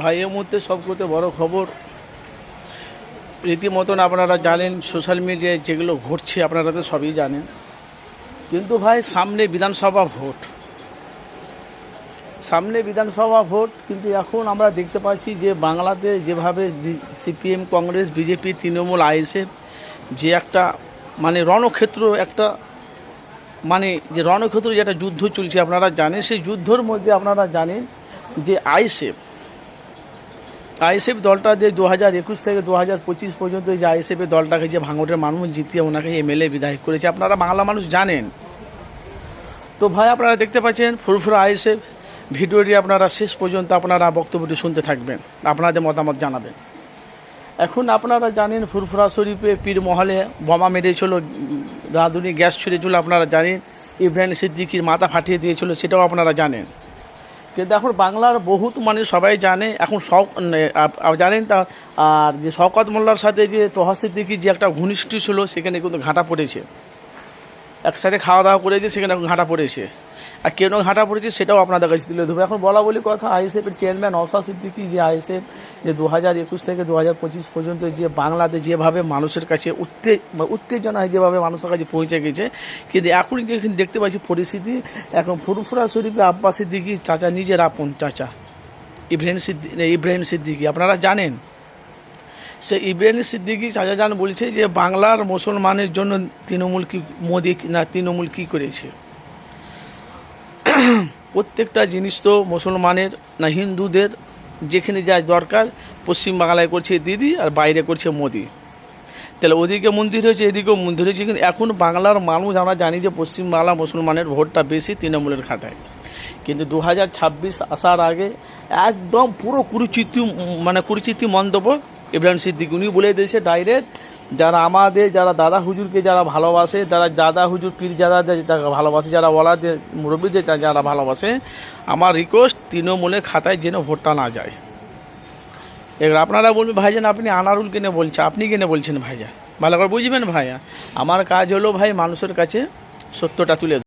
ভাই এই মুহূর্তে সবকতে বড় খবর, রীতিমতন আপনারা জানেন সোশ্যাল মিডিয়ায় যেগুলো ঘটছে আপনারা তো সবই জানেন। কিন্তু ভাই, সামনে বিধানসভা ভোট। সামনে বিধানসভা ভোট, কিন্তু এখন আমরা দেখতে পাচ্ছি যে বাংলাতে যেভাবে CPM, Congress, BJP, Trinamool, ISF যে একটা মানে রণক্ষেত্র, একটা মানে যে রণক্ষেত্র যে একটা যুদ্ধ চলছে, আপনারা জানেন। সেই যুদ্ধর মধ্যে আপনারা জানেন যে আইএসএফ আইএসএফ দলটা যে দু হাজার একুশ থেকে দু হাজার পঁচিশ পর্যন্ত যে আইএসএফের দলটাকে যে ভাঙড়ের মানুষ জিতিয়ে ওনাকে এমএলএ বিধায়ক করেছে, আপনারা বাংলা মানুষ জানেন। তো ভাই, আপনারা দেখতে পাচ্ছেন ফুরফুরা আইএসএফ, ভিডিওটি আপনারা শেষ পর্যন্ত আপনারা বক্তব্যটি শুনতে থাকবেন, আপনাদের মতামত জানাবেন। এখন আপনারা জানেন ফুরফুরা শরীফে পীর মহলে বোমা মেরেছিল, রাঁধুনি গ্যাস ছুঁড়েছিল, আপনারা জানেন, ইব্রাহিম সিদ্দিকির মাথা ফাটিয়ে দিয়েছিল, সেটাও আপনারা জানেন। কিন্তু এখন বাংলার বহুত মানে সবাই জানে, এখন শখ আপ- জানেন তা, আর যে শওকত মোল্লার সাথে যে তোহা সিদ্দিকির যে একটা ঘনিষ্ঠ ছিল, সেখানে কিন্তু ঘাঁটা পড়েছে। একসাথে খাওয়া দাওয়া করেছে, সেখানে এখন ঘাঁটা পড়েছে। আর কেন ঘাটা পড়েছে, সেটাও আপনাদের কাছে তুলে ধরবো। এখন বলা বলি কথা, আইএসএফের চেয়ারম্যান অসা সিদ্দিকি যে আইএসএফ, যে দু হাজার একুশ থেকে দু হাজার পঁচিশ পর্যন্ত যে বাংলাতে যেভাবে মানুষের কাছে উত্তে উত্তেজনায় যেভাবে মানুষের কাছে পৌঁছে গেছে, কিন্তু এখন যেখানে দেখতে পাচ্ছি পরিস্থিতি, এখন ফুরফুরা শরীফে আব্বাস সিদ্দিকি, চাচা নিজের আপন চাচা, ইব্রাহিম সিদ্দি ইব্রাহিম সিদ্দিকি, আপনারা জানেন? সে ইব্রাহিম সিদ্দিকি চাচা যান বলছে যে, বাংলার মুসলমানের জন্য তৃণমূল কি, মোদি না, তৃণমূল কি করেছে? প্রত্যেকটা জিনিস তো মুসলমানের না হিন্দুদের যেখানে যা দরকার, পশ্চিম বাংলায় করছে দিদি আর বাইরে করছে মোদি। তাহলে ওদিকে মন্দির হয়েছে, এদিকেও মন্দির হয়েছে, কিন্তু এখন বাংলার মানুষ, আমরা জানি যে পশ্চিম বাংলা মুসলমানের ভোটটা বেশি তৃণমূলের খাতায়। কিন্তু দু হাজার ছাব্বিশ আসার আগে একদম পুরো কুরুচিতি মানে কুরুচিতি মন্তব্য ইব্রাহিম সিদ্দিক, উনি বলে দিয়েছে, ডাইরেক্ট যারা আমাদের, যারা দাদা হুজুরকে যারা ভালোবাসে, যারা দাদা হুজুর, পীর যারা ভালোবাসে, যারা ওলাদের, মুরব্বীদের যারা ভালোবাসে, আমার রিকোয়েস্ট তৃণমূলের খাতায় যেন ভোটটা না যায়। এবার আপনারা বলবেন, ভাইজান, আপনি আনারুল কেনে বলছে, আপনি কেনে বলছেন, ভাইজান? ভালো করে বুঝবেন, ভাইয়া? আমার কাজ হলো, ভাই, মানুষের কাছে সত্যটা তুলে।